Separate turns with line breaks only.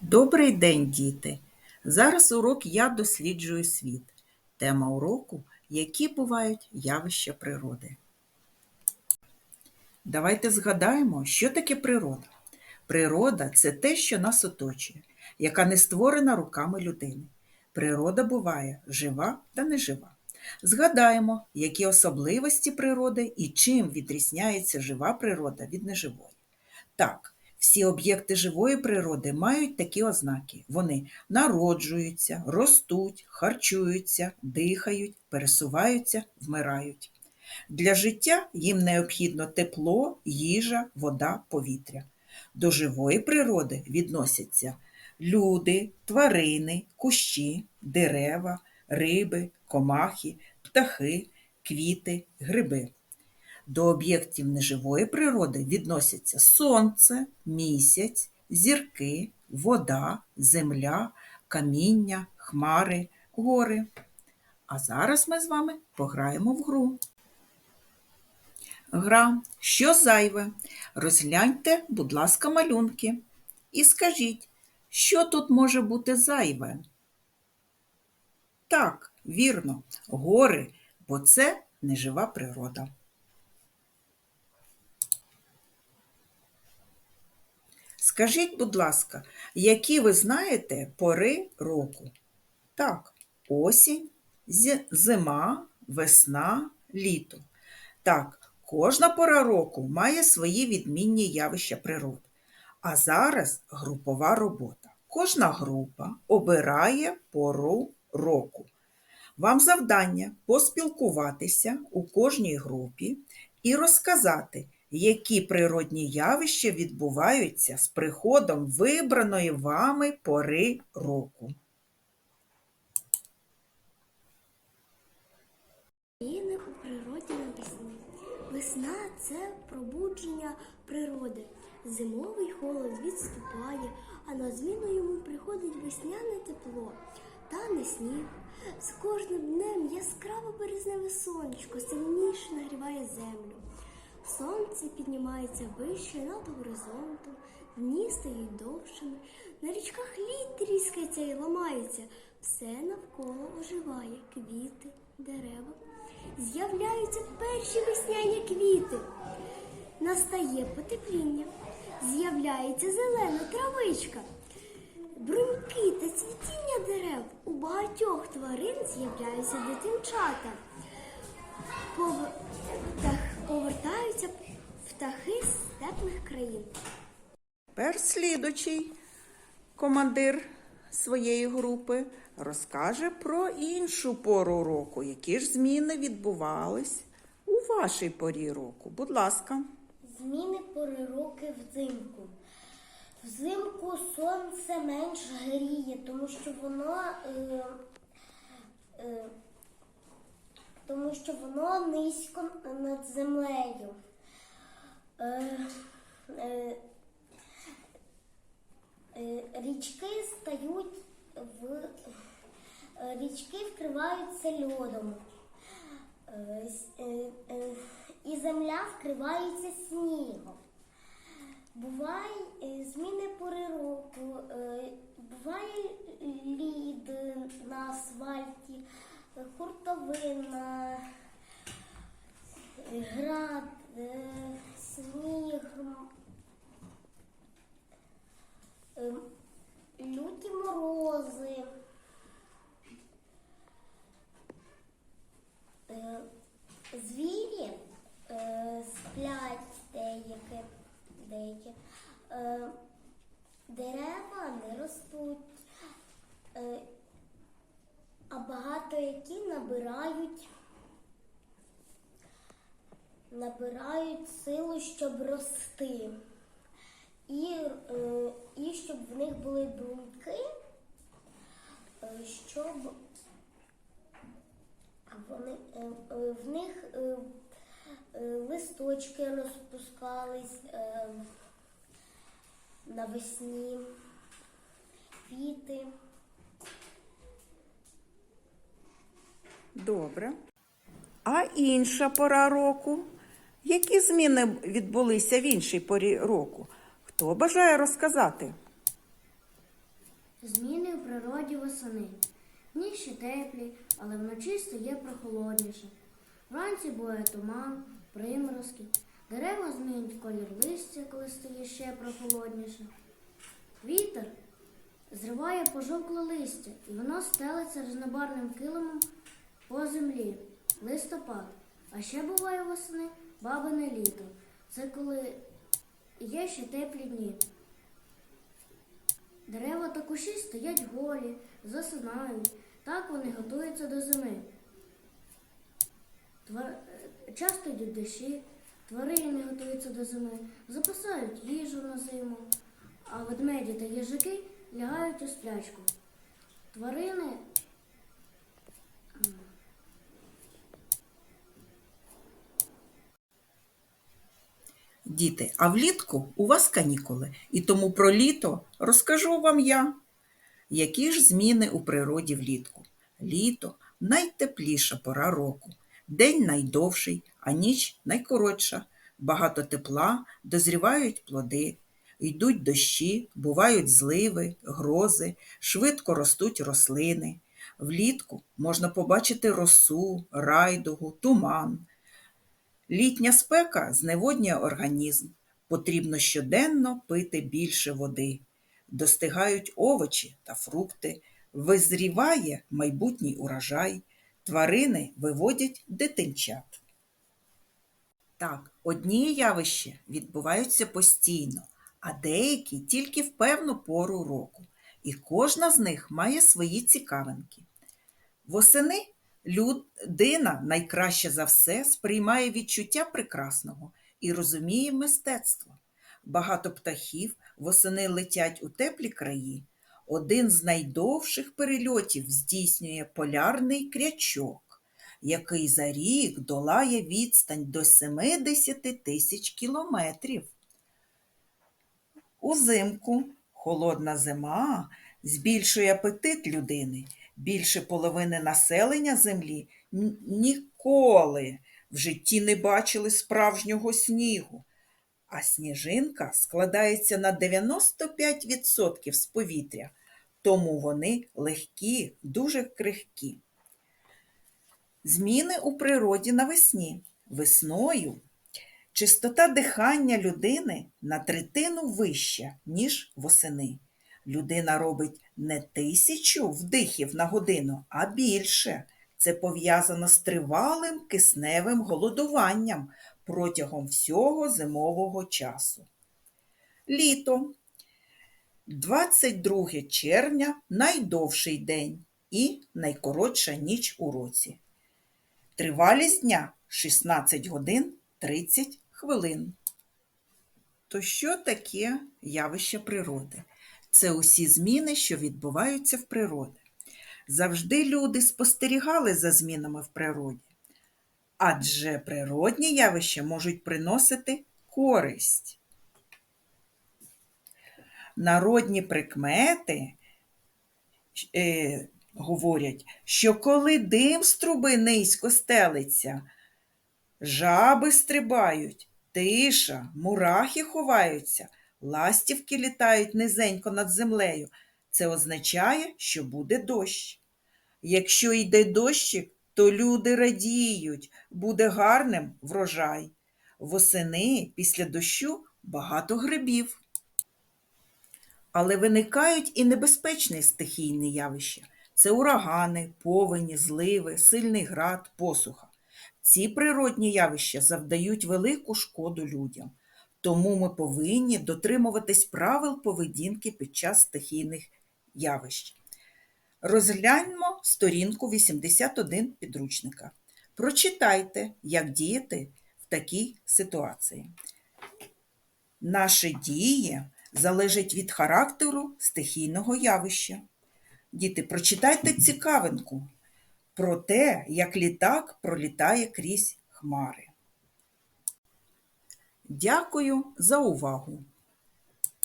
Добрий день, діти! Зараз урок Я досліджую світ. Тема уроку Які бувають явища природи. Давайте згадаємо, що таке природа. Природа це те, що нас оточує, яка не створена руками людини. Природа буває жива та нежива. Згадаємо, які особливості природи і чим відрізняється жива природа від неживої. Так, всі об'єкти живої природи мають такі ознаки. Вони народжуються, ростуть, харчуються, дихають, пересуваються, вмирають. Для життя їм необхідно тепло, їжа, вода, повітря. До живої природи відносяться люди, тварини, кущі, дерева, риби, комахи, птахи, квіти, гриби. До об'єктів неживої природи відносяться сонце, місяць, зірки, вода, земля, каміння, хмари, гори. А зараз ми з вами пограємо в гру. Гра Що зайве? Розгляньте, будь ласка, малюнки. І скажіть, що тут може бути зайве? Так, вірно, гори, бо це нежива природа. Скажіть, будь ласка, які ви знаєте пори року? Так, осінь, зима, весна, літо. Так, кожна пора року має свої відмінні явища природи. А зараз групова робота. Кожна група обирає пору року. Вам завдання поспілкуватися у кожній групі і розказати, які природні явища відбуваються з приходом вибраної вами пори року.
Зміни у природі навесні. Весна це пробудження природи. Зимовий холод відступає, а на зміну йому приходить весняне тепло. Тане сніг. З кожним днем яскраве березневе сонечко сильніше нагріває землю. Сонце піднімається вище над горизонтом, дні стають довшими, на річках лід тріскається і ламається. Все навколо оживає квіти, дерева. З'являються перші весняні квіти. Настає потепління, з'являється зелена травичка. Бруньки та цвітіння дерев у багатьох тварин з'являються дитинчата. Пов- Повертаються птахи з теплих країн.
Тепер слідучий командир своєї групи розкаже про іншу пору року, які ж зміни відбувались у вашій порі року. Будь ласка.
Зміни пори роки взимку. Взимку сонце менш гріє, тому що воно, е, е, тому що воно низько над землею. Е, е, е, річки стають в річки вкриваються льодом. І земля вкривається снігом. Буває е, зміни пори року, буває лід на асфальті, хуртовина, град, е, сніг, е, люті морози. Е, Звірі е, сплять деякі, деякі. Е, дерева не ростуть, е, багато які набирають, набирають силу, щоб рости. І, е, і щоб в них були бруньки, е, щоб вони, е, в них листочки розпускались навесні, квіти.
Добре. А інша пора року? Які зміни відбулися в іншій порі року? Хто бажає розказати?
Зміни у природі восени. Дні ще теплі, але вночі стає прохолодніше. Вранці буває туман, приморозки. Дерева змінюють колір листя, коли стає ще прохолодніше. Вітер зриває пожовкле листя, і воно стелиться різнобарвним килимом по землі. Листопад. А ще буває восени бабине літо. Це коли є ще теплі дні. Дерева та кущі стоять голі, засинають. Так вони готуються до зими. Твар... Часто йдуть дощі, тварини готуються до зими, запасають їжу на зиму, а ведмеді та їжаки лягають у сплячку. Тварини
Діти, а влітку у вас канікули, і тому про літо розкажу вам я. Які ж зміни у природі влітку? Літо найтепліша пора року, день найдовший, а ніч найкоротша. Багато тепла, дозрівають плоди, йдуть дощі, бувають зливи, грози, швидко ростуть рослини. Влітку можна побачити росу, райдугу, туман. Літня спека зневоднює організм. Потрібно щоденно пити більше води. Достигають овочі та фрукти, визріває майбутній урожай, тварини виводять дитинчат. Так, одні явища відбуваються постійно, а деякі тільки в певну пору року, і кожна з них має свої цікавинки. Восени людина найкраще за все сприймає відчуття прекрасного і розуміє мистецтво. Багато птахів восени летять у теплі краї. Один з найдовших перельотів здійснює полярний крячок, який за рік долає відстань до 70 тисяч кілометрів. Узимку холодна зима збільшує апетит людини. Більше половини населення землі ніколи в житті не бачили справжнього снігу, а сніжинка складається на 95% з повітря, тому вони легкі, дуже крихкі. Зміни у природі навесні. Весною Чистота дихання людини на третину вища, ніж восени. Людина робить не тисячу вдихів на годину, а більше. Це пов'язано з тривалим кисневим голодуванням протягом всього зимового часу. Літо. 22 червня найдовший день і найкоротша ніч у році. Тривалість дня 16 годин 30 хвилин. То що таке явище природи? Це усі зміни, що відбуваються в природі. Завжди люди спостерігали за змінами в природі, адже природні явища можуть приносити користь. Народні прикмети е, говорять, що коли дим з труби низько стелиться, Жаби стрибають, тиша, мурахи ховаються, ластівки літають низенько над землею. Це означає, що буде дощ. Якщо йде дощик, то люди радіють, буде гарним врожай. Восени після дощу багато грибів. Але виникають і небезпечні стихійні явища. Це урагани, повені, зливи, сильний град, посуха. Ці природні явища завдають велику шкоду людям, тому ми повинні дотримуватись правил поведінки під час стихійних явищ. Розгляньмо сторінку 81 підручника. Прочитайте, як діяти в такій ситуації. Наші дії залежать від характеру стихійного явища. Діти, прочитайте цікавинку про те, як літак пролітає крізь хмари. Дякую за увагу!